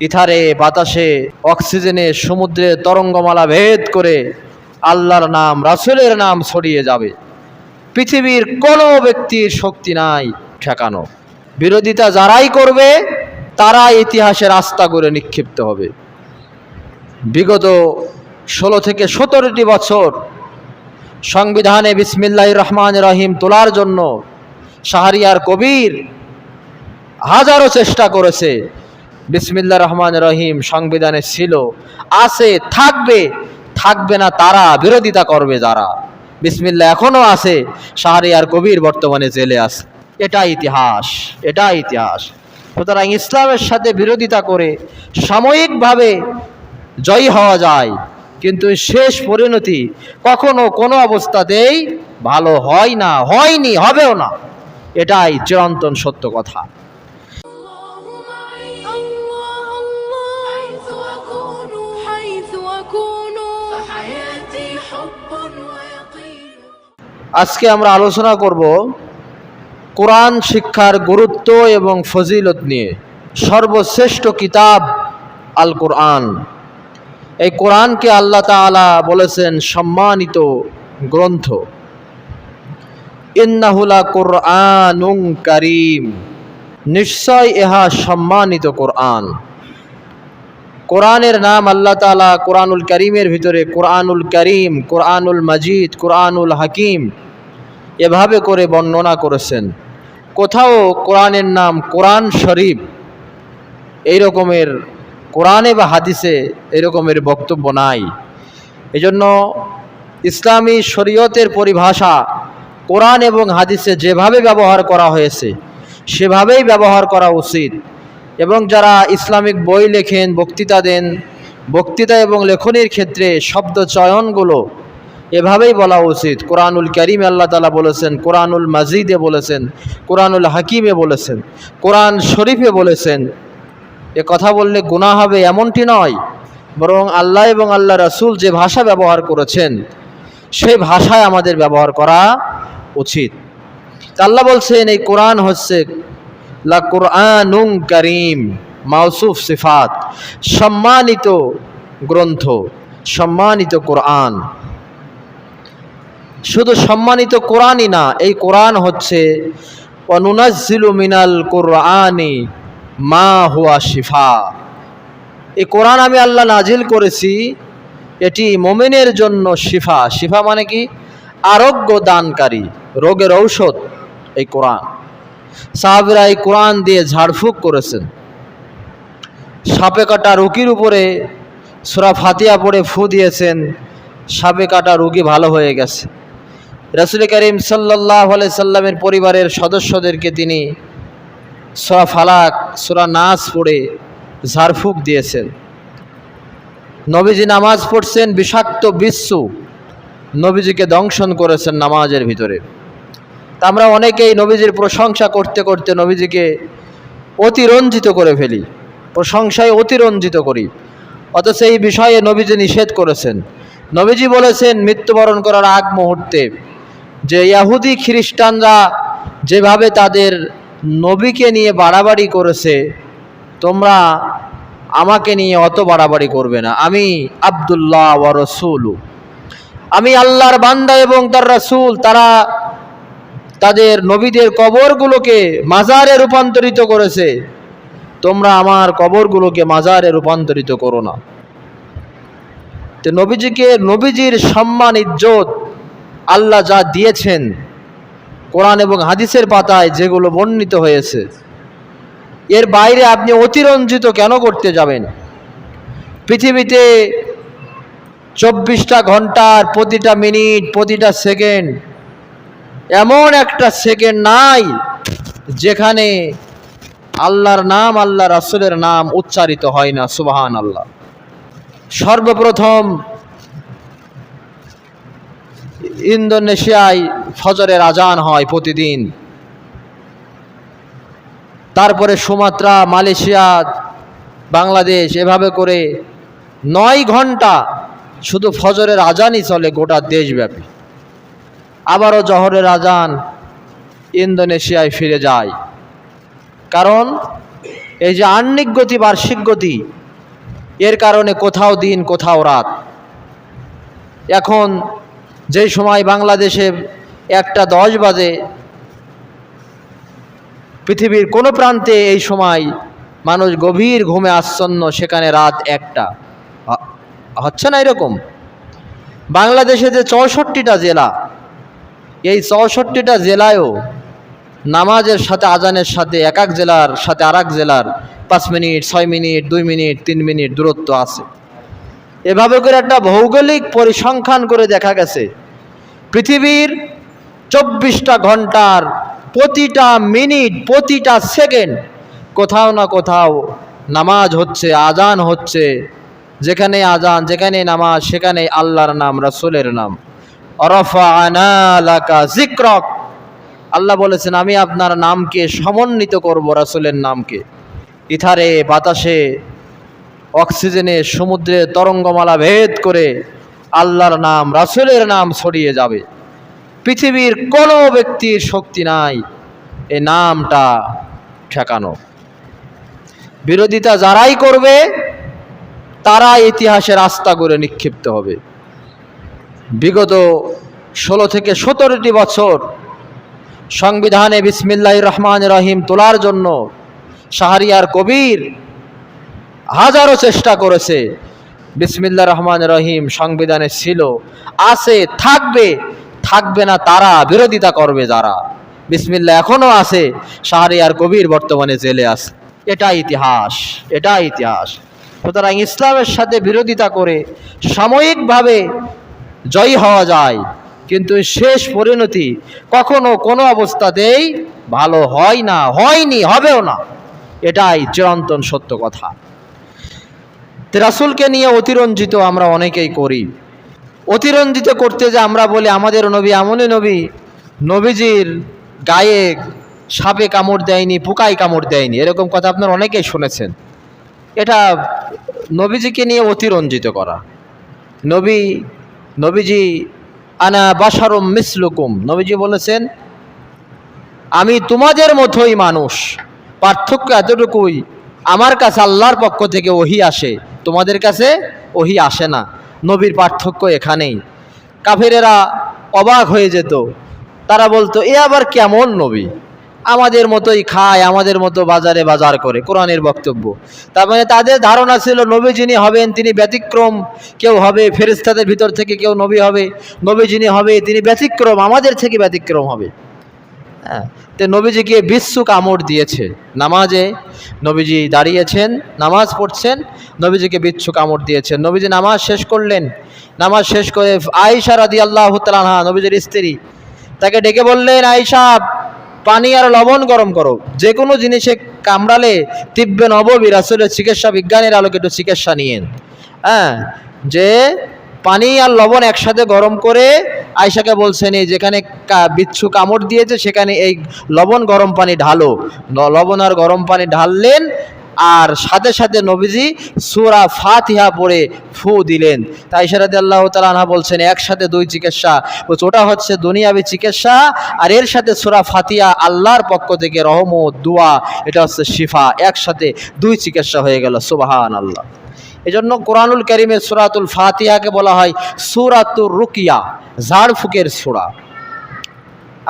ইথারে, বাতাসে, অক্সিজেনে, সমুদ্রে তরঙ্গমালা ভেদ করে আল্লাহর নাম, রাসূলের নাম ছড়িয়ে যাবে। পৃথিবীর কোনো ব্যক্তির শক্তি নাই ঠেকানো। বিরোধিতা যারাই করবে তারা ইতিহাসের আস্থা করে নিক্ষিপ্ত হবে। বিগত ষোলো থেকে সতেরোটি বছর সংবিধানে বিসমিল্লাহ রহমান রহিম তোলার জন্য শাহরিয়ার কবির হাজারো চেষ্টা করেছে। বিসমিল্লা রহমান রহিম সংবিধানে ছিল। আছে, থাকবে থাকবে না তারা বিরোধিতা করবে যারা। বিসমিল্লা এখনও আছে, শাহরিয়ার কবির বর্তমানে জেলে আছে। এটা ইতিহাস এটা ইতিহাস। সুতরাং ইসলামের সাথে বিরোধিতা করে সাময়িকভাবে জয়ী হওয়া যায়, কিন্তু শেষ পরিণতি কখনো কোনো অবস্থাতেই ভালো হয় না, হয়নি, হবেও না। এটাই চিরন্তন সত্য কথা। আজকে আমরা আলোচনা করব কোরআন শিক্ষার গুরুত্ব এবং ফজিলত নিয়ে। সর্বশ্রেষ্ঠ কিতাব আল কোরআন এই কোরআনকে আল্লাহ তাআলা বলেছেন সম্মানিত গ্রন্থ। ইন্নাহুলা কোরআন করিম। নিশ্চয় ইহা সম্মানিত কোরআন। কোরআনের নাম আল্লাহ তাআলা কোরআনুল করিমের ভিতরে কোরআনুল করিম, কোরআনুল মাজিদ, কোরআনুল হাকিম এভাবে করে বর্ণনা করেছেন। কোথাও কোরআনের নাম কোরআন শরীফ এই রকমের কোরআনে বা হাদিসে এরকমের বক্তব্য নাই। এজন্য ইসলামী শরীয়তের পরিভাষা কোরআন এবং হাদিসে যেভাবে ব্যবহার করা হয়েছে, সেভাবেই ব্যবহার করা উচিত। এবং যারা ইসলামিক বই লেখেন, বক্তৃতা দেন, বক্তৃতা এবং লেখনীর ক্ষেত্রে শব্দ চয়নগুলো এভাবেই বলা উচিত। কোরআনুল করিম আল্লাহ তালা বলেছেন, কোরআনুল মাজিদে বলেছেন, কোরআনুল হাকিমে বলেছেন, কোরআন শরীফে বলেছেন। এ কথা বললে গুনাহ হবে এমনটি নয়, বরং আল্লাহ এবং আল্লাহ রাসূল যে ভাষা ব্যবহার করেছেন, সেই ভাষায় আমাদের ব্যবহার করা উচিত। আল্লাহ বলছেন, এই কোরআন হচ্ছে লা কোরআনুং করিম, মাউসুফ সিফাত, সম্মানিত গ্রন্থ, সম্মানিত কোরআন। শুধু সম্মানিত কোরআনই না, এই কোরআন হচ্ছে অনুনাজিলু মিনাল কোরআনি মা হুয়া শিফা। এই কোরআন আমি আল্লাহ নাজিল করেছি, এটি মোমেনের জন্য শিফা। শিফা মানে কি? আরোগ্য দানকারী, রোগের ঔষধ, এই কোরআন। সাহাবিরা এই কোরআন দিয়ে ঝাড়ফুঁক করেছেন। সাপে কাটা রুগীর উপরে সোরা ফাতিয়া পড়ে ফু দিয়েছেন, সাপে কাটা রুগী ভালো হয়ে গেছে। রসুল করিম সাল্লাহ সাল্লামের পরিবারের সদস্যদেরকে তিনি সোরা ফালাক, সোরা নাস পড়ে ঝাড়ফুঁক দিয়েছেন। নবীজি নামাজ পড়ছেন বিষাক্ত বিশ্বু নবীজিকে দংশন করেছেন নামাজের ভিতরে। তা আমরা অনেকেই নবীজির প্রশংসা করতে করতে নবীজিকে অতিরঞ্জিত করে ফেলি, প্রশংসায় অতিরঞ্জিত করি। অথচ এই বিষয়ে নবীজি নিষেধ করেছেন। নবীজি বলেছেন, মৃত্যুবরণ করার আগ মুহূর্তে যে ইয়াহুদি খ্রিস্টানরা যেভাবে তাদের নবীকে নিয়ে বাড়াবাড়ি করেছে, তোমরা আমাকে নিয়ে অত বাড়াবাড়ি করবে না। আমি আবদুল্লাহ রসুলু। আমি আল্লাহর বান্দা এবং তার রসুল, তারা তাদের নবীদের কবরগুলোকে মাজারে রূপান্তরিত করেছে। তোমরা আমার কবরগুলোকে মাজারে রূপান্তরিত করো না। তো নবীজিকে, নবীজির সম্মান, ইজ্জত আল্লাহ যা দিয়েছেন কোরআন এবং হাদিসের পাতায় যেগুলো বর্ণিত হয়েছে, এর বাইরে আপনি অতিরঞ্জিত কেন করতে যাবেন? পৃথিবীতে চব্বিশটা ঘণ্টার প্রতিটা মিনিট, প্রতিটা সেকেন্ড এমন একটা সেকেন্ড নাই যেখানে আল্লাহর নাম আল্লাহ রাসুলের নাম উচ্চারিত হয় না সুবাহান আল্লাহ সর্বপ্রথম ইন্দোনেশিয়ায় ফজরের আজান হয় প্রতিদিন। তারপরে সুমাত্রা, মালয়েশিয়া, বাংলাদেশ, এভাবে করে নয় ঘণ্টা শুধু ফজরের আজানই চলে গোটা দেশব্যাপী। আবারও জহরের আজান ইন্দোনেশিয়ায় ফিরে যায়। কারণ এই যে আহ্নিক গতি, বার্ষিক গতি, এর কারণে কোথাও দিন, কোথাও রাত। এখন যেই সময় বাংলাদেশে একটা দশ বাজে, পৃথিবীর কোনো প্রান্তে এই সময় মানুষ গভীর ঘুমে আচ্ছন্ন সেখানে রাত একটা। হচ্ছে না এরকম? বাংলাদেশে যে চৌষট্টিটা জেলা এই চৌষট্টিটা জেলায়ও নামাজের সাথে, আজানের সাথে এক এক জেলার সাথে আর জেলার পাঁচ মিনিট, ছয় মিনিট, দুই মিনিট, তিন মিনিট দূরত্ব আছে। এভাবে করে একটা ভৌগোলিক পরিসংখ্যান করে দেখা গেছে, পৃথিবীর চব্বিশটা ঘণ্টার প্রতিটা মিনিট, প্রতিটা সেকেন্ড কোথাও না কোথাও নামাজ হচ্ছে, আজান হচ্ছে। যেখানে আজান, যেখানে নামাজ, সেখানে আল্লাহর নাম, রাসূলের নাম। জিক্রক আল্লাহ বলেছেন, আমি আপনার নামকে সমন্বিত করব রাসূলের নামকে। ইথারে, বাতাসে, অক্সিজেনে, সমুদ্রে তরঙ্গমালা ভেদ করে আল্লাহর নাম, রাসূলের নাম ছড়িয়ে যাবে। পৃথিবীর কোনো ব্যক্তির শক্তি নাই। এ নামটা ঠেকানো। বিরোধিতা যারাই করবে তারা ইতিহাসে রাস্তা করে নিক্ষিপ্ত হবে। বিগত ষোলো থেকে সতেরোটি বছর সংবিধানে বিসমিল্লাহ রহমান রহিম তোলার জন্য শাহরিয়ার কবির হাজারো চেষ্টা করেছে। বিসমিল্লা রহমান রহিম সংবিধানে ছিল। আছে, থাকবে থাকবে না তারা বিরোধিতা করবে যারা। বিসমিল্লা এখনও আছে, শাহরিয়ার কবির বর্তমানে জেলে আছে। এটা ইতিহাস এটা ইতিহাস। সুতরাং ইসলামের সাথে বিরোধিতা করে সাময়িকভাবে জয়ী হওয়া যায়। কিন্তু শেষ পরিণতি কখনো কোনো অবস্থাতেই ভালো হয় না, হয়নি, হবেও না। এটাই চিরন্তন সত্য কথা। রাসূলকে নিয়ে অতিরঞ্জিত আমরা অনেকেই করি। অতিরঞ্জিত করতে যে আমরা বলি, আমাদের নবী এমনই নবী। নবীজির গায়ে সাপে কামড় দেয়নি, পোকায় কামড় দেয়নি, এরকম কথা আপনার অনেকেই শুনেছেন। এটা নবীজিকে নিয়ে অতিরঞ্জিত করা। নবী নবীজি, আনা বাসারুম মিসলুকুম। নবীজি বলেছেন, আমি তোমাদের মতোই মানুষ। পার্থক্য এতটুকুই, আমার কাছে আল্লাহর পক্ষ থেকে ওহি আসে, তোমাদের কাছে ওহি আসে না। নবীর পার্থক্য এখানেই। কাফেরেরা অবাক হয়ে যেত। তারা বলতো, এ আবার কেমন নবী? আমাদের মতোই খায়, আমাদের মতো বাজারে বাজার করে, কোরআনের বক্তব্য। তার মানে তাদের ধারণা ছিল, নবী যিনি হবেন, তিনি ব্যতিক্রম। কেউ হবে ফেরিস্তাদের ভিতর থেকে, কেউ নবী হবে, নবী যিনি হবে, তিনি ব্যতিক্রম, আমাদের থেকে ব্যতিক্রম হবে। হ্যাঁ তো নবীজিকে বিশ্বু কামড় দিয়েছে নামাজে। নবীজি দাঁড়িয়েছেন, নামাজ পড়ছেন, নবীজিকে বিচ্ছু কামড় দিয়েছেন নবীজি নামাজ শেষ করলেন। নামাজ শেষ করে আয়েশা রাদি আল্লাহ তালাহা নবীজির স্ত্রী, তাকে ডেকে বললেন, আয়েশা পানি আর লবণ গরম করো। যে কোনো জিনিসে কামড়ালে তিব্বে নববী রাসুলের চিকিৎসা বিজ্ঞানের আলোকে একটু চিকিৎসা নিয়েন। হ্যাঁ যে পানি আর লবণ একসাথে গরম করে আয়সাকে বলছেন, এই যেখানে বিচ্ছু কামড় দিয়েছে, সেখানে এই লবণ গরম পানি ঢালো। লবণ আর গরম পানি ঢাললেন আর সাথে সাথে নবীজি সুরা ফাতিহা পড়ে ফু দিলেন। তাই সারাতে আল্লাহ তালা বলছেন, একসাথে দুই চিকিৎসা। বলছে, ওটা হচ্ছে দুনিয়াবি চিকিৎসা আর এর সাথে সুরা ফাতিহা আল্লাহর পক্ষ থেকে রহমত দুয়া, এটা হচ্ছে শিফা। একসাথে দুই চিকিৎসা হয়ে গেল সুবাহান আল্লাহ এজন্য কোরআনুল করিমের সুরাতুল ফাতিহাকে বলা হয় সুরাতুর রুকিয়া ঝাড়ফুকের সুরা।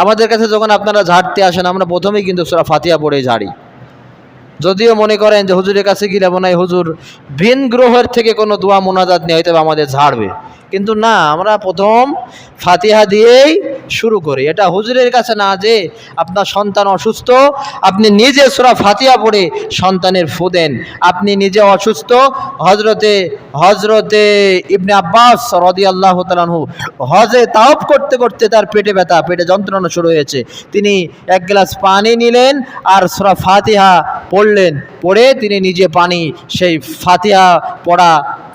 আমাদের কাছে যখন আপনারা ঝাড়তে আসেন, আমরা প্রথমেই কিন্তু সুরা ফাতিহা পড়ে ঝাড়ি। যদিও মনে করেন যে হুজুরের কাছে গেলে মনে হয় হুজুর ভিন গ্রহের থেকে কোনো দোয়া মোনাজাত নিয়ে হয়তো আমাদের ঝাড়বে। কিন্তু না, আমরা প্রথম ফাতিহা দিয়েই শুরু করি। এটা হুজুরের কাছে না যে আপনার সন্তান অসুস্থ, আপনি নিজে সুরা ফাতিহা পড়ে সন্তানের ফু দেন। আপনি নিজে অসুস্থ হজরতে হজরতে ইবনে আব্বাস রদি আল্লাহ তালানহু হজে তাওপ করতে করতে তার পেটে ব্যথা, পেটে যন্ত্রণা শুরু হয়েছে। তিনি এক গ্লাস পানি নিলেন আর সুরা ফাতিহা পড়লেন। পড়ে তিনি নিজে পানি, সেই ফাতিহা পড়া,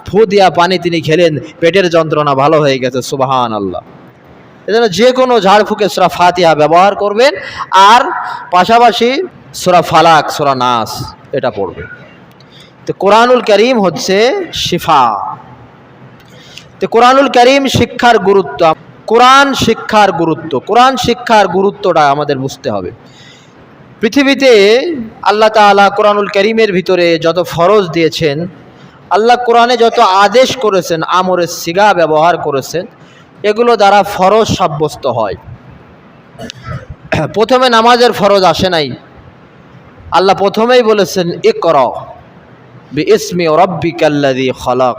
ফু দিয়া পানি তিনি খেলেন। পেটের যন্ত্রণা ভালো হয়ে গেছে সুবাহান আল্লাহ এজন্য যে কোনো ঝাড়ফুঁকে সুরা ফাতিহা ব্যবহার করবেন। আর পাশাপাশি সুরা ফালাক, সুরা নাস এটা পড়বে তো কোরআনুল করিম হচ্ছে শিফা। তো কোরআনুল করিম শিক্ষার গুরুত্ব, কোরআন শিক্ষার গুরুত্ব, কোরআন শিক্ষার গুরুত্বটা আমাদের বুঝতে হবে। পৃথিবীতে আল্লাহ তাআলা কোরআনুল করিমের ভিতরে যত ফরজ দিয়েছেন, আল্লাহ কোরআনে যত আদেশ করেছেন, আমরের সিগা ব্যবহার করেছেন এগুলো দ্বারা ফরজ সাব্যস্ত হয়। প্রথমে নামাজের ফরজ আসে নাই। আল্লাহ প্রথমেই বলেছেন এ কর ইসমি রব্বিকাল্লাদি খলক।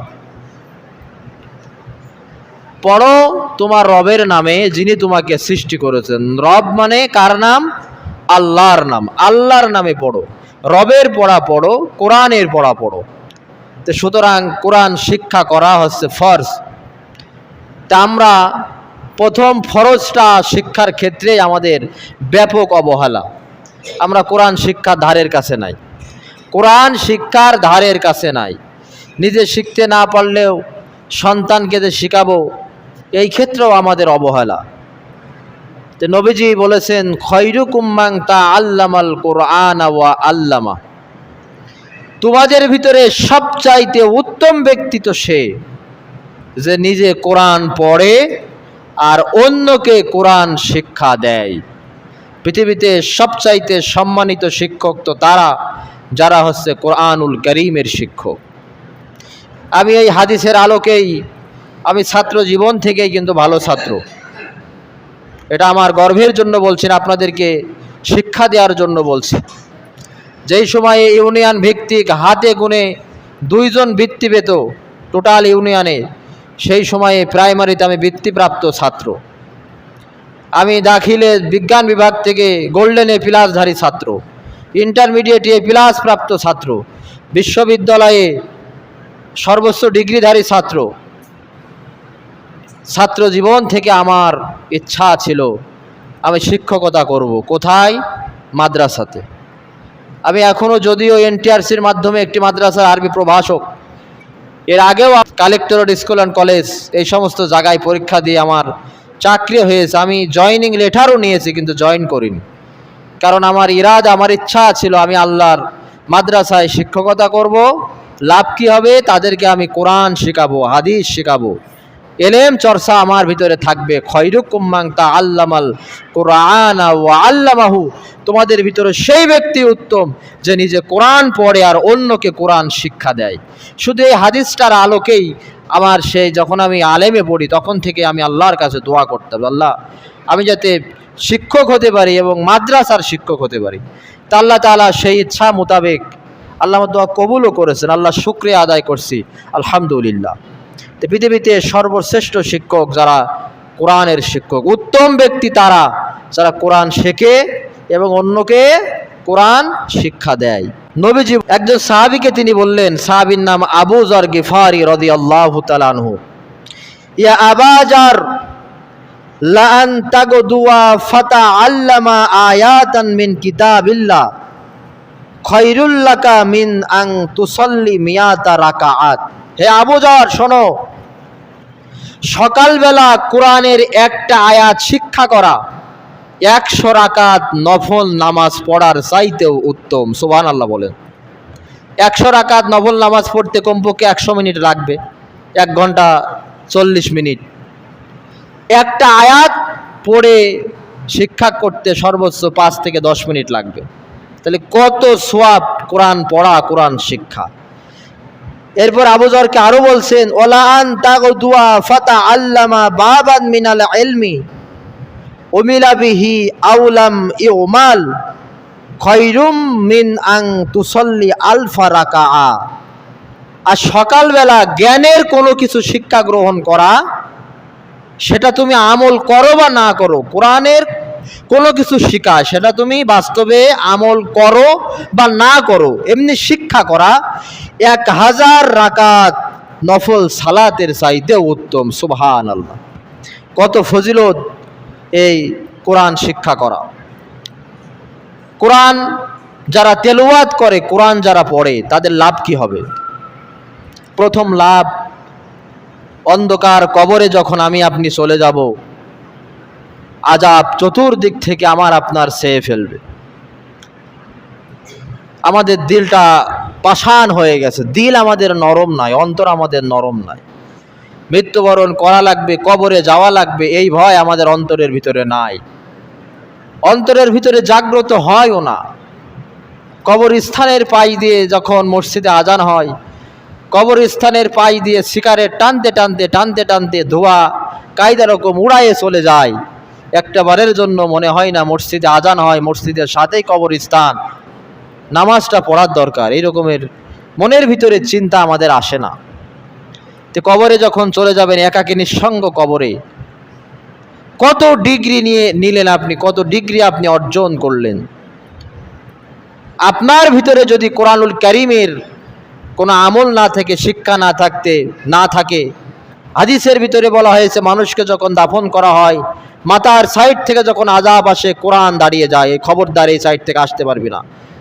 পড়ো তোমার রবের নামে যিনি তোমাকে সৃষ্টি করেছেন। রব মানে কার নাম? আল্লাহর নাম। আল্লাহর নামে পড়ো। রবের পড়া পড়ো, কোরআনের পড়া পড়ো। তো সুতরাং কোরআন শিক্ষা করা হচ্ছে ফরজ। তা আমরা প্রথম ফরজটা শিক্ষার ক্ষেত্রে আমাদের ব্যাপক অবহেলা। আমরা কোরআন শিক্ষার ধারের কাছে নাই। কোরআন শিক্ষার ধারের কাছে নাই। নিজে শিখতে না পারলেও সন্তানকে যে শিখাবো, এই ক্ষেত্রেও আমাদের অবহেলা। তো নবীজি বলেছেন খৈরুকুম্মাং তা আল্লামাল কোরআন ওয়া আল্লামা। তোমাদের ভিতরে সবচাইতে উত্তম ব্যক্তি তো সে। যে নিজে কোরআন পড়ে আর অন্যকে কোরআন শিক্ষা দেয়। পৃথিবীতে সবচাইতে সম্মানিত শিক্ষক তো তারা, যারা হচ্ছে কোরআনুল করিমের শিক্ষক। আমি এই হাদিসের আলোকেই, আমি ছাত্র জীবন থেকেই কিন্তু ভালো ছাত্র। এটা আমার গর্বের জন্য বলছি না, আপনাদেরকে শিক্ষা দেওয়ার জন্য বলছি। যেই সময়ে ইউনিয়ন ভিত্তিক হাতে গুনে দুইজন বৃত্তি পেত টোটাল ইউনিয়নে সেই সময়ে প্রাইমারিতে আমি বৃত্তিপ্রাপ্ত ছাত্র। আমি দাখিলে বিজ্ঞান বিভাগ থেকে গোল্ডেন প্লাসধারী ছাত্র ইন্টারমিডিয়েট প্লাস প্রাপ্ত ছাত্র, বিশ্ববিদ্যালয়ে সর্বোচ্চ ডিগ্রিধারী ছাত্র। ছাত্র জীবন থেকে আমার ইচ্ছা ছিল, আমি শিক্ষকতা করব কোথায়? মাদ্রাসাতে। আমি এখনও যদিও এনটিআরসির মাধ্যমে একটি মাদ্রাসার আরবি প্রভাষক এর আগেও কালেক্টরেট স্কুল অ্যান্ড কলেজ এই সমস্ত জায়গায় পরীক্ষা দিয়ে আমার চাকরি হয়েছে। আমি জয়নিং লেটারও নিয়েছি কিন্তু জয়েন করিনি। কারণ আমার ইরাদ, আমার ইচ্ছা ছিল আমি আল্লাহর মাদ্রাসায় শিক্ষকতা করব। লাভ কি হবে? তাদেরকে আমি কোরআন শেখাবো, হাদিস শেখাবো। এলেম চর্চা আমার ভিতরে থাকবে। খৈরুকুম্মাং তা আল্লামাল কোরআন ও আল্লামাহু। তোমাদের ভিতরে সেই ব্যক্তি উত্তম যে নিজে কোরআন পড়ে আর অন্যকে কোরআন শিক্ষা দেয়। শুধু এই হাদিসটার আলোকেই আমার সেই যখন আমি আলেমে পড়ি, তখন থেকে আমি আল্লাহর কাছে দোয়া করতাম, আল্লাহ, আমি যাতে শিক্ষক হতে পারি এবং মাদ্রাসার শিক্ষক হতে পারি। তা আল্লাহ তালা সেই ইচ্ছা মোতাবেক আল্লাহ দোয়া কবুলও করেছেন, আল্লাহ শুক্রিয়া আদায় করছি, আলহামদুলিল্লাহ। পৃথিবীতে সর্বশ্রেষ্ঠ শিক্ষক যারা কোরআনের শিক্ষক, উত্তম ব্যক্তি তারা, যারা কোরআন শেখে এবং অন্যকে কোরআন শিক্ষা দেয়। নবীজি একজন সাহাবিকে তিনি বললেন, সাহাবির নাম আবু জর গিফারি রদি আল্লাহ তালানহু ইয়া আবাজার লান তাগদুয়া ফাতা আল্লামা আয়াতান মিন কিতাবিল্লাহ খৈরুল্লাকা মিন আং তুসল্লি মিয়াতা রাকাআত। হে আবুজার শোনো সকালবেলা কোরআনের একটা আয়াত শিক্ষা করা, একশো রাকাত নফল নামাজ পড়ার চাইতেও উত্তম সুবহান আল্লাহ বলেন। একশো রাকাত নফল নামাজ পড়তে কমপক্ষে একশো মিনিট লাগবে, এক ঘণ্টা চল্লিশ মিনিট। একটা আয়াত পড়ে শিক্ষা করতে সর্বোচ্চ পাঁচ থেকে দশ মিনিট লাগবে। তাহলে কত সোয়াব কোরআন পড়া, কোরআন শিক্ষা? এরপর আবুজরকে আরও বলছেন, ওলা আন তাগদুয়া ফাতা আল্লামা বাবান মিনাল ইলমি উমিলা বিহি আউলাম ইউমাল খৈরুম মিন আং তুসল্লি আলফা রাকা আর সকালবেলা জ্ঞানের কোনো কিছু শিক্ষা গ্রহণ করা, সেটা তুমি আমল করো বা না করো, কোরআনের কোনো কিছু শিখা, সেটা তুমি বাস্তবে আমল করো বা না করো, এমনি শিক্ষা করা। এক হাজার রাকাত নফল সালাতের চাইতে উত্তম সুবহান আল্লাহ কত ফজিলত এই কোরআন শিক্ষা করা। কোরআন যারা তেলাওয়াত করে, কোরআন যারা পড়ে, তাদের লাভ কি হবে? প্রথম লাভ, অন্ধকার কবরে যখন আমি আপনি চলে যাব আজাব চতুর্দিক থেকে আমার আপনার চেয়ে ফেলবে। আমাদের দিলটা পাষাণ হয়ে গেছে। দিল আমাদের নরম নাই, অন্তর আমাদের নরম নাই। মৃত্যুবরণ করা লাগবে, কবরে যাওয়া লাগবে, এই ভয় আমাদের অন্তরের ভিতরে নাই। অন্তরের ভিতরে জাগ্রত হয়ও না। কবরস্থানের পাই দিয়ে যখন মসজিদে আজান হয়, কবরস্থানের পাই দিয়ে শিকারের টানতে টানতে টানতে টানতে ধোয়া, কায়দা রকম উড়াইয়ে চলে যায়। একটা বারের জন্য মনে হয় না মসজিদে আজান হয়, মসজিদের সাথেই কবরস্থান। নামাজটা পড়ার দরকার এই রকমের মনের ভিতরে চিন্তা আমাদের আসে না। তো কবরে যখন চলে যাবেন, একাকে নিঃসঙ্গ কবরে। কত ডিগ্রি নিয়ে নিলেন আপনি, কত ডিগ্রি আপনি অর্জন করলেন। আপনার ভিতরে যদি কোরআনুল করিমের কোনো আমল না থেকে, শিক্ষা না থাকতে, না থাকে, হাদিসের ভিতরে বলা হয়েছে, মানুষকে যখন দাফন করা হয় মাতার সাইড থেকে যখন আজাব আসে, কোরআন দাঁড়িয়ে যায়, এই খবরদার এই সাইড থেকে আসতে পারবি না।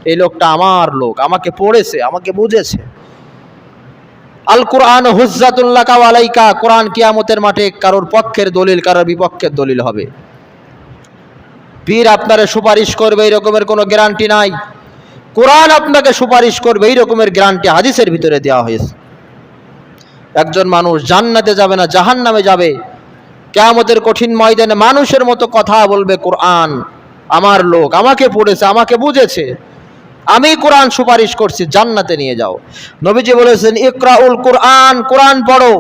এই লোকটা আমার লোক, আমাকে পড়েছে, আমাকে বুঝেছে। আল কোরআন হুজ্জাতুল্লাহ কাওয়ালাইকা কোরআন কিয়ামতের মাঠে কারোর পক্ষের দলিল, কারোর বিপক্ষের দলিল হবে। পীর আপনারে সুপারিশ করবে, এই রকমের কোনো গ্যারান্টি নাই। কোরআন আপনাকে সুপারিশ করবে, এই রকমের গ্যারান্টি হাদিসের ভিতরে দেওয়া হয়েছে। একজন মানুষ জান্নাতে যাবে না জাহান নামে যাবে। কেয়ামতের কঠিন ময়দানে মানুষের মতো কথা বলবে কোরআন। আমার লোক আমাকে পড়েছে, আমাকে বুঝেছে। আমি কোরআন সুপারিশ করছি, জান্নাতে নিয়ে যাও। নবীজি বলেছেন, ইকরাউল কোরআন কোরআন পড়ো।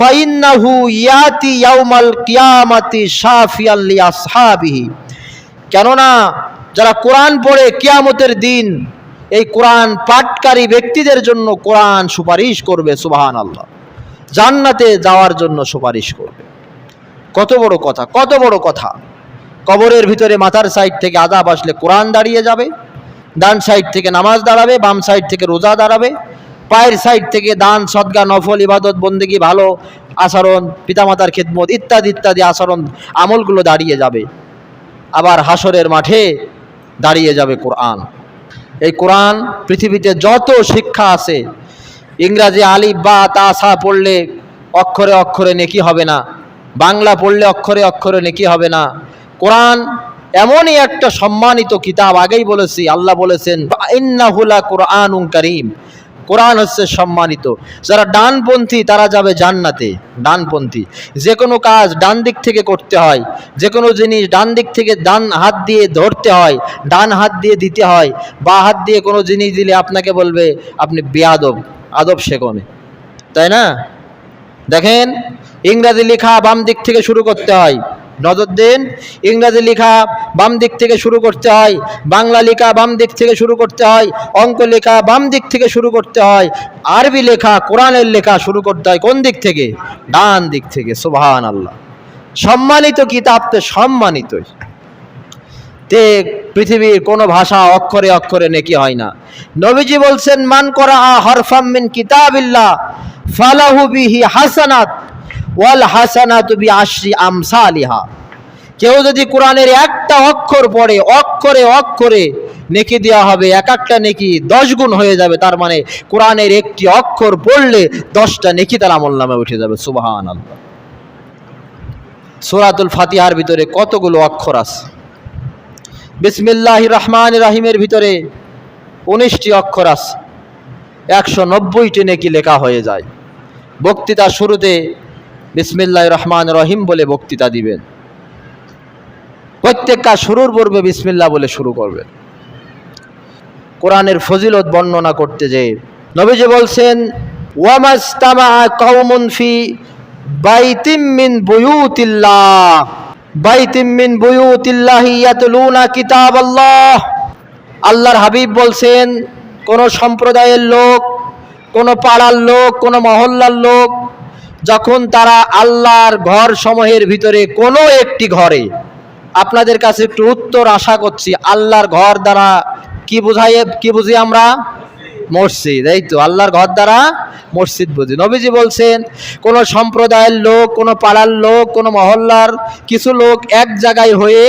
ফাইন্নাহু ইয়াতি ইয়াউমাল কিয়ামাতি শাফিয়াল লিআসহাবিহি কেননা, যারা কোরআন পড়ে কিয়ামতের দিন, এই কোরআন পাঠকারী ব্যক্তিদের জন্য কোরআন সুপারিশ করবে সুবাহান আল্লাহ জান্নাতে যাওয়ার জন্য সুপারিশ করবে। কত বড় কথা, কত বড় কথা। কবরের ভিতরে মাথার সাইড থেকে আদাব আসলে কোরআন দাঁড়িয়ে যাবে, ডান সাইড থেকে নামাজ দাঁড়াবে, বাম সাইড থেকে রোজা দাঁড়াবে, পায়ের সাইড থেকে দান, সদগা, নফল, ইবাদত, বন্দেগি, ভালো আচরণ, পিতামাতার খেদমত ইত্যাদি ইত্যাদি আচরণ, আমলগুলো দাঁড়িয়ে যাবে। আবার হাসরের মাঠে দাঁড়িয়ে যাবে কোরআন। এই কোরআন পৃথিবীতে যত শিক্ষা আছে, ইংরাজি আলিফ বা তাসা পড়লে অক্ষরে অক্ষরে নেকি হবে না। বাংলা পড়লে অক্ষরে অক্ষরে নেকি হবে না। কোরআন এমনই একটা সম্মানিত কিতাব, আগেই বলেছি, আল্লাহ বলেছেন ইন্নাহুলা কোরআন করিম। কোরআন হচ্ছে সম্মানিত। যারা ডানপন্থী, তারা যাবে জান্নাতে, ডানপন্থী। যে কোনো কাজ ডান দিক থেকে করতে হয়, যে কোনো জিনিস ডান দিক থেকে ডান হাত দিয়ে ধরতে হয়, ডান হাত দিয়ে দিতে হয়, বা হাত দিয়ে কোনো জিনিস দিলে আপনাকে বলবে, আপনি বেয়াদব, আদব শেখনে। তাই না? দেখেন ইংরাজি লেখা বাম দিক থেকে শুরু করতে হয়। নজর দিন, ইংরাজি লেখা বাম দিক থেকে শুরু করতে হয়, বাংলা লেখা বাম দিক থেকে শুরু করতে হয়, অঙ্ক লেখা বাম দিক থেকে শুরু করতে হয়, আরবি লেখা কোরআনের লেখা শুরু করতে হয় কোন দিক থেকে? ডান দিক থেকে সুবহান আল্লাহ সম্মানিত কিতাব তো সম্মানিতই। তে পৃথিবীর কোনো ভাষা অক্ষরে অক্ষরে নেকি হয় না। নবীজি বলছেন, মান করা হরফাম মিন কিতাবিল্লাহ, ফালাহু বিহি হাসানাত। ওয়াল হাসানাত বি আশরি আমসালিহা। কেউ যদি কোরআনের একটা অক্ষর পড়ে, অক্ষরে অক্ষরে নেকি দেওয়া হবে, এক একটা নেকি দশ গুণ হয়ে যাবে, তার মানে কোরআনের একটি অক্ষর পড়লে দশটা নেকি তার আমল নামে উঠে যাবে সুবাহান আল্লাহ সুরাতুল ফাতিহার ভিতরে কতগুলো অক্ষর আছে? বিসমিল্লাহ রহমান রাহিমের ভিতরে উনিশটি অক্ষর আছে। একশো নব্বইটি নেকি লেখা হয়ে যায়। বক্তৃতা শুরুতে বিসমিল্লাহ রহমান রহিম বলে বক্তৃতা দিবেন। প্রত্যেক কাজ শুরুর পূর্বে বিসমিল্লাহ বলে শুরু করবেন। কোরআনের ফজিলত বর্ণনা করতে যে নবীজি বলছেন আল্লাহর হাবিব বলছেন, কোন সম্প্রদায়ের লোক, কোন পাড়ার লোক, কোন মহল্লার লোক যখন তারা আল্লাহর ঘর সমূহের ভিতরে কোনো একটি ঘরে, আপনাদের কাছে একটু উত্তর আশা করছি, আল্লাহর ঘর দ্বারা কি বুঝাই কি বুঝি আমরা? মসজিদ, এই তো আল্লাহর ঘর দ্বারা মসজিদ বুঝি। নবীজি বলছেন, কোন সম্প্রদায়ের লোক, কোন পাড়ার লোক, কোন মহল্লার কিছু লোক এক জায়গায় হয়ে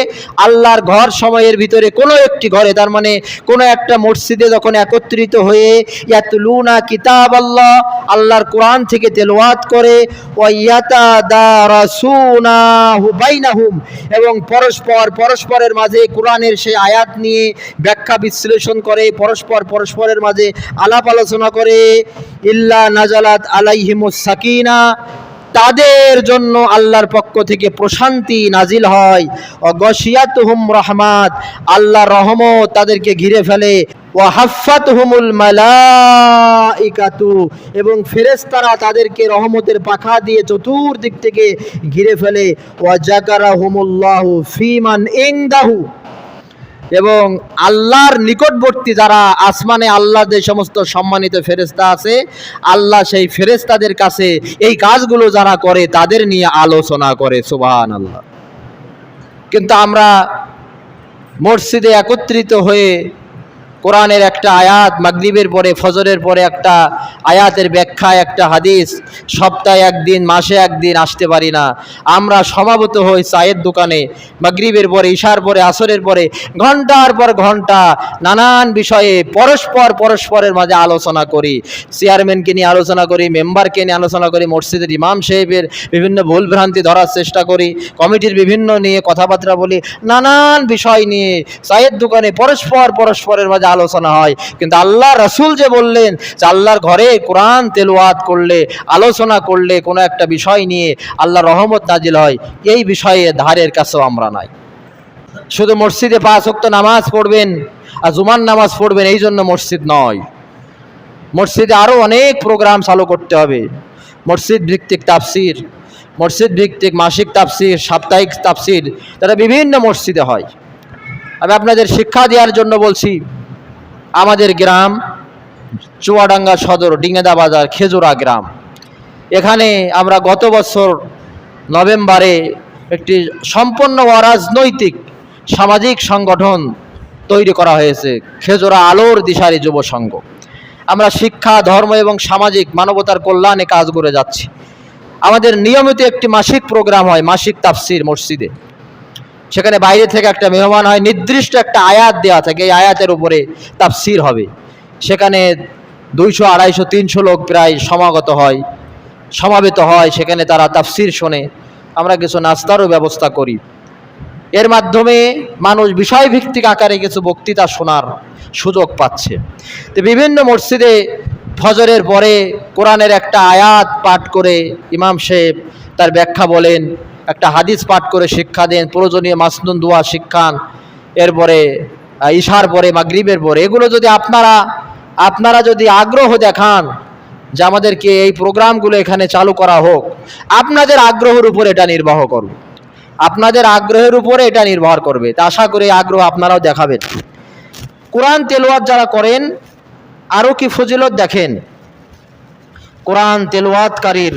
আল্লাহর ঘর সময়ের ভিতরে কোনো একটি ঘরে, তার মানে কোনো একটা মসজিদে যখন একত্রিত হয়ে ইয়াতলুনা কিতাব আল্লাহ আল্লাহর কোরআন থেকে তেলোয়াত করে ও ইয়াতা দা রাসুনাহু বাইনাহুম, এবং পরস্পর পরস্পরের মাঝে কোরআনের সেই আয়াত নিয়ে ব্যাখ্যা বিশ্লেষণ করে, পরস্পর পরস্পরের মাঝে আলাপ আলোচনা করে, ইল্লা নাজালাত আলাইহিমুস সাকিনা। তাদের জন্য আল্লাহর পক্ষ থেকে প্রশান্তি নাজিল হয়। ও গসিয়াত হুম রহমাত। আল্লাহ রহমত তাদেরকে ঘিরে ফেলে। ও হাফাত হুমুল মালাইকাতু। এবং ফেরেস্তারা তাদেরকে রহমতের পাখা দিয়ে চতুর্দিক থেকে ঘিরে ফেলে। ও জাকারা হুমুল্লাহু ফিমান ইংদাহু এবং আল্লাহর নিকটবর্তী যারা আসমানে আল্লাহ যে সমস্ত সম্মানিত ফেরেস্তা আছে, আল্লাহ সেই ফেরেস্তাদের কাছে এই কাজগুলো যারা করে তাদের নিয়ে আলোচনা করে সুবাহান আল্লাহ কিন্তু আমরা মসজিদে একত্রিত হয়ে কোরআনের একটা আয়াত, মাগরিবের পরে, ফজরের পরে একটা আয়াতের ব্যাখ্যা একটা হাদিস, সপ্তাহে একদিন, মাসে একদিন আসতে পারি না। আমরা সমাবেত হই চায়ের দোকানে, মাগরিবের পরে ঈশার পরে, আসরের পরে, ঘণ্টার পর ঘণ্টা নানান বিষয়ে পরস্পর পরস্পরের মাঝে আলোচনা করি। চেয়ারম্যানকে নিয়ে আলোচনা করি, মেম্বারকে নিয়ে আলোচনা করি, মসজিদের ইমাম সাহেবের বিভিন্ন ভুল ভ্রান্তি ধরার চেষ্টা করি, কমিটির বিভিন্ন নিয়ে কথাবার্তা বলি, নানান বিষয় নিয়ে চায়ের দোকানে পরস্পর পরস্পরের মাঝে আলোচনা হয়। কিন্তু আল্লাহ রসুল যে বললেন যে আল্লাহর ঘরে কোরআন তেলোয়াত করলে, আলোচনা করলে, কোনো একটা বিষয় নিয়ে আল্লাহ রহমত নাজিল হয়, এই বিষয়ে ধারের কাছেও আমরা নাই। শুধু মসজিদে পাঁচ ওয়াক্ত নামাজ পড়বেন আর জুমার নামাজ পড়বেন, এই জন্য মসজিদ নয়। মসজিদে আরও অনেক প্রোগ্রাম চালু করতে হবে। মসজিদ ভিত্তিক তাফসির, মসজিদ ভিত্তিক মাসিক তাফসির, সাপ্তাহিক তাফসির, তারা বিভিন্ন মসজিদে হয়। আমি আপনাদের শিক্ষা দেওয়ার জন্য বলছি আমাদের গ্রাম চুয়াডাঙ্গা সদর ডিঙেদা বাজার খেজুরা গ্রাম। এখানে আমরা গত বছর নভেম্বরে একটি সম্পূর্ণ অরাজনৈতিক সামাজিক সংগঠন তৈরি করা হয়েছে, খেজুরা আলোর দিশারি যুব সংঘ। আমরা শিক্ষা, ধর্ম এবং সামাজিক মানবতার কল্যাণে কাজ করে যাচ্ছি। আমাদের নিয়মিত একটি মাসিক প্রোগ্রাম হয় মাসিক তাফসির মসজিদে। সেখানে বাইরে থেকে একটা মেহমান হয়, নির্দিষ্ট একটা আয়াত দেওয়া থাকে, এই আয়াতের উপরে তাফসির হবে। সেখানে দুইশো, আড়াইশো, তিনশো লোক প্রায় সমাগত হয়, সমাবেত হয়, সেখানে তারা তাফসির শোনে। আমরা কিছু নাস্তারও ব্যবস্থা করি। এর মাধ্যমে মানুষ বিষয়ভিত্তিক আকারে কিছু বক্তৃতা শোনার সুযোগ পাচ্ছে। তো বিভিন্ন মসজিদে ফজরের পরে কোরআনের একটা আয়াত পাঠ করে ইমাম সাহেব তার ব্যাখ্যা বলেন একটা হাদিস পাঠ করে শিক্ষা দেন, প্রয়োজনীয় মাসনুন, দোয়া, শিক্ষান, এরপরে ইশার পরে, মাগরিবের পরে। এগুলো যদি আপনারা আপনারা যদি আগ্রহ দেখান যে আমাদেরকে এই প্রোগ্রামগুলো এখানে চালু করা হোক, আপনাদের আগ্রহের উপর এটা নির্বাহ করবে আপনাদের আগ্রহের উপরে এটা নির্ভর করবে। তা আশা করি আগ্রহ আপনারাও দেখাবেন। কোরআন তেলোয়াত যারা করেন, আরও কি ফজিলত দেখেন? কোরআন তেলোয়াতকারীর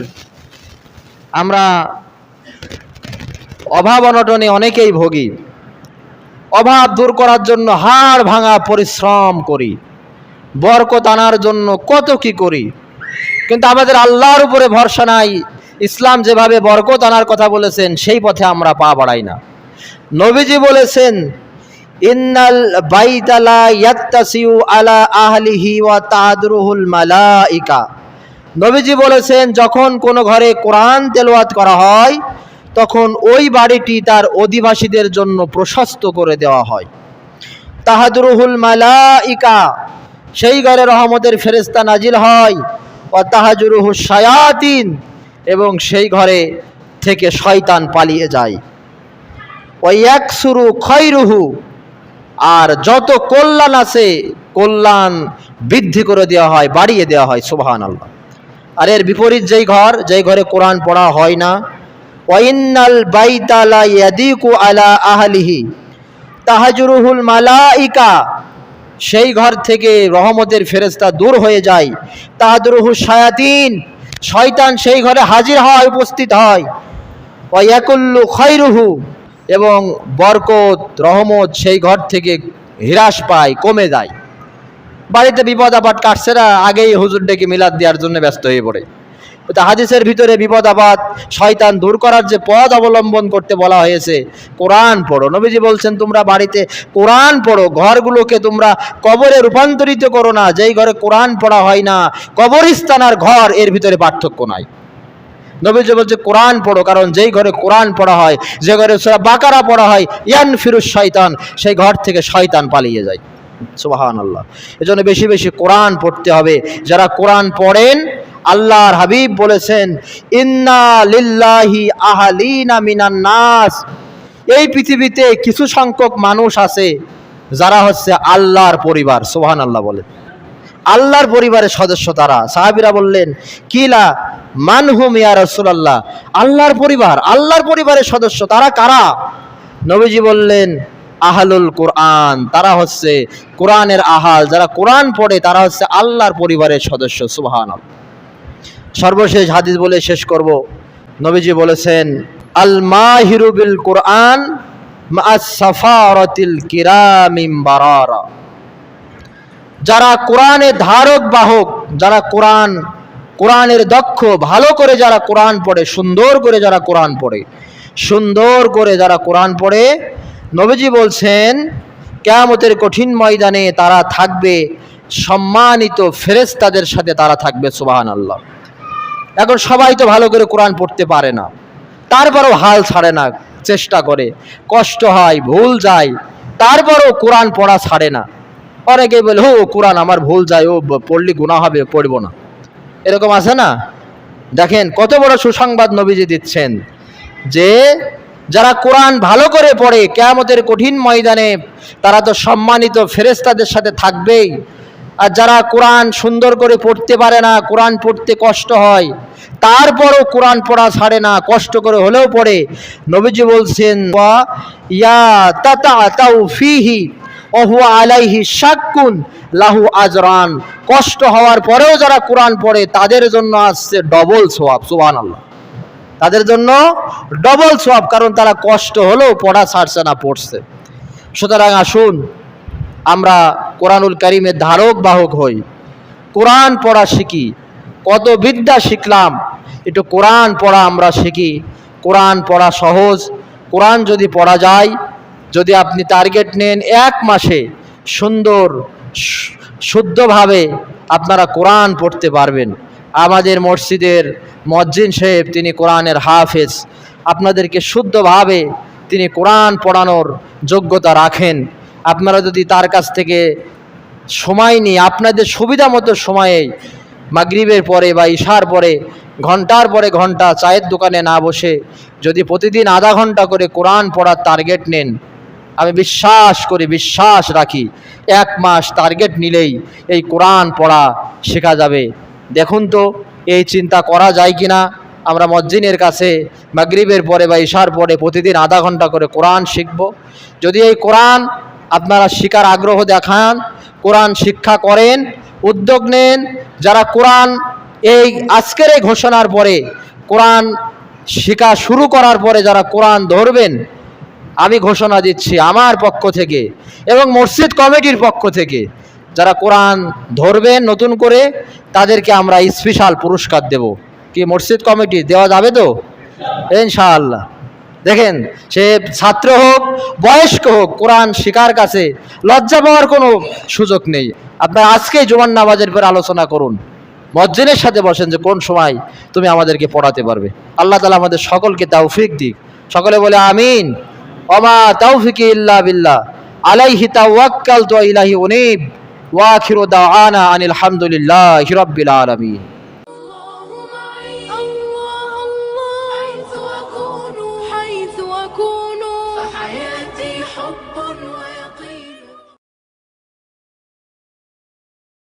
আমরা অভাব অনটনে অনেকেই ভোগী। অভাব দূর করার জন্য হাড় ভাঙা পরিশ্রম করি। বরকত আনার জন্য কত কি করি। কিন্তু আমাদের আল্লাহর উপরে ভরসা নাই। ইসলাম যেভাবে বরকত আনার কথা বলেছেন, সেই পথে আমরা পা বাড়াই না। নবীজি বলেছেন, ইন্নাল বাইতালা ইয়াত্তাসিউ আলা আহলিহি ওয়া তাদরুহুল মালাইকা। নবীজি বলেছেন, যখন কোনো ঘরে কোরআন তেলাওয়াত করা হয় তখন ওই বাড়িটি তার অধিবাসীদের জন্য প্রশস্ত করে দেওয়া হয়। তাহাদুরুহুল মালাইকা, সেই ঘরে রহমতের ফেরেস্তা নাজিল হয়। ও তাহাজুরুহু শায়াতিন, এবং সেই ঘরে থেকে শয়তান পালিয়ে যায়। ওয়াকসুরু খৈরুহু, আর যত কল্যাণ আছে, কল্যাণ বৃদ্ধি করে দেওয়া হয়, বাড়িয়ে দেওয়া হয় সুবহান আর এর বিপরীত যেই ঘর, যেই ঘরে কোরআন পড়া হয় না ওয়াইন্নাল বাইতালা ইয়াদিকু আলা আহলিহি তাহাজুরুহুল মালাইকা সেই ঘর থেকে রহমতের ফেরেস্তা দূর হয়ে যায়। তাহাদুরুহু শায়াতিন, শয়তান সেই ঘরে হাজির হয় উপস্থিত হয়। ওয়াকুল্লু খৈরুহু এবং বরকত, রহমত সেই ঘর থেকে হ্রাস পায়, কমে যায়। বাড়িতে বিপদ আপদ কাটছে না, আগেই হুজুর ডেকে মিলাদ দেওয়ার জন্য ব্যস্ত হয়ে পড়ে। হাদিসের ভিতরে বিপদ আপদ শয়তান দূর করার যে পথ অবলম্বন করতে বলা হয়েছে, কোরআন পড়ো। নবীজি বলছেন, তোমরা বাড়িতে কোরআন পড়ো, ঘরগুলোকে তোমরা কবরে রূপান্তরিত করো না। যেই ঘরে কোরআন পড়া হয় না, কবরস্থান আর ঘর, এর ভিতরে পার্থক্য নাই। নবীজি বলছে, কোরআন পড়ো, কারণ যেই ঘরে কোরআন পড়া হয়, যে ঘরে বাকারা পড়া হয় ইয়ান ফিরুজ শয়তান, সেই ঘর থেকে শয়তান পালিয়ে যায়। সুবাহান আল্লাহ এজন্য বেশি বেশি কোরআন পড়তে হবে। যারা কোরআন পড়েন, আল্লাহর হাবিব বলেছেন, ইন্না লিল্লাহি আহালিনা মিনান নাস। এই পৃথিবীতে কিছু সংখ্যক মানুষ আছে, যারা হচ্ছে আল্লাহর পরিবার সোহান আল্লাহ বলে। আল্লাহর পরিবারের সদস্য তারা। সাহাবিরা বললেন, কিলা মানহুম ইয়া রাসূলুল্লাহ? আল্লাহর পরিবার, আল্লাহর পরিবারের সদস্য তারা কারা? নবীজি বললেন আহালুল কোরআন, তারা হচ্ছে কোরআনের আহাল, যারা কোরআন পড়ে তারা হচ্ছে আল্লাহর পরিবারের সদস্য সুবহান সর্বশেষ হাদিস বলে শেষ করব। নবীজি বলেছেন, আল মাহিরুবিল কোরআন কিরামিম যারা কোরআনের ধারক বাহক, যারা কোরআন, কোরআনের দক্ষ, ভালো করে যারা কোরআন পড়ে, সুন্দর করে যারা কোরআন পড়ে, সুন্দর করে যারা কোরআন পড়ে নবীজি বলছেন, কেয়ামতের কঠিন ময়দানে তারা থাকবে, সম্মানিত ফেরেস্তাদের সাথে তারা থাকবে সুবাহান আল্লাহ এখন সবাই তো ভালো করে কোরআন পড়তে পারে না, তারপরও হাল ছাড়ে না, চেষ্টা করে, কষ্ট হয়, ভুল যায়, তারপরও কোরআন পড়া ছাড়ে না। অনেকে বলে, হো, কোরআন আমার ভুল যায়, ও পড়লে গুণা হবে, পড়ব না। এরকম আছে না? দেখেন, কত বড় সুসংবাদ নবীজি দিচ্ছেন যে যারা কোরআন ভালো করে পড়ে, কেয়ামতের কঠিন ময়দানে তারা তো সম্মানিত ফেরেস্তাদের সাথে থাকবেই। আর যারা কোরআন সুন্দর করে পড়তে পারে না, কোরআন পড়তে কষ্ট হয়, তারপরও কোরআন পড়া ছাড়ে না, কষ্ট করে হলেও পড়ে। নবীজি বলছেন ইয়া লাহু আজরান। কষ্ট হওয়ার পরেও যারা কোরআন পড়ে, তাদের জন্য আসছে ডবল সোয়াব সুবহান আল্লাহ তাদের জন্য ডবল সোয়াব কারণ তারা কষ্ট হলেও পড়া ছাড়ছে না, পড়ছে। সুতরাং আসুন, আমরা কোরআনুল করিমের ধারক বাহক হই। কোরআন পড়া শিখি। কত বিদ্যা শিখলাম, একটু কোরআন পড়া আমরা শিখি। কোরআন পড়া সহজ। কোরআন যদি পড়া যায়, যদি আপনি টার্গেট নেন এক মাসে, সুন্দর শুদ্ধভাবে আপনারা কোরআন পড়তে পারবেন। আমাদের মসজিদের মজ্জিন সাহেব, তিনি কোরআনের হাফেজ। আপনাদেরকে শুদ্ধভাবে তিনি কোরআন পড়ানোর যোগ্যতা রাখেন। আপনারা যদি তার কাছ থেকে সময় নিয়ে, আপনাদের সুবিধা মতো সময়ে মাগরিবের পরে বা ইশার পরে, ঘণ্টার পরে ঘণ্টা চায়ের দোকানে না বসে, যদি প্রতিদিন আধা ঘণ্টা করে কোরআন পড়ার টার্গেট নেন, আমি বিশ্বাস করি, বিশ্বাস রাখি, এক মাস টার্গেট নিলেই এই কোরআন পড়া শেখা যাবে। দেখুন তো এই চিন্তা করা যায় কি না আমরা মজ্জিনের কাছে মাগরিবের পরে বা ঈশার পরে প্রতিদিন আধা ঘণ্টা করে কোরআন শিখব। যদি এই কোরআন আপনারা শিকার আগ্রহ দেখান, কোরআন শিক্ষা করেন, উদ্যোগ নেন, যারা কোরআন এই আজকের এই ঘোষণার পরে কোরআন শিখা শুরু করার পরে যারা কোরআন ধরবেন, আমি ঘোষণা দিচ্ছি আমার পক্ষ থেকে এবং মসজিদ কমিটির পক্ষ থেকে, যারা কোরআন ধরবেন নতুন করে তাদেরকে আমরা স্পেশাল পুরস্কার দেব। কি, মসজিদ কমিটি? দেওয়া যাবে তো? ইনশাআল্লাহ। দেখেন, সে ছাত্র হোক, বয়স্ক হোক, কোরআন শিকার কাছে লজ্জা পাওয়ার কোনো সুযোগ নেই। আপনারা আজকেই জুমান নামাজের পর আলোচনা করুন। মজ্জিনের সাথে বসেন যে কোন সময় তুমি আমাদেরকে পড়াতে পারবে। আল্লাহ তালা আমাদের সকলকে তৌফিক দিক। সকলে বলে আমিন। অমা তৌফিক ইল্লা বিল্লাহ। আলাইহি তাওয়াক্কাল তো ইলাহি উনিব। ওয়াখিরু দাওয়ানা আনিল হামদুলিল্লাহি রাব্বিল আলামিন।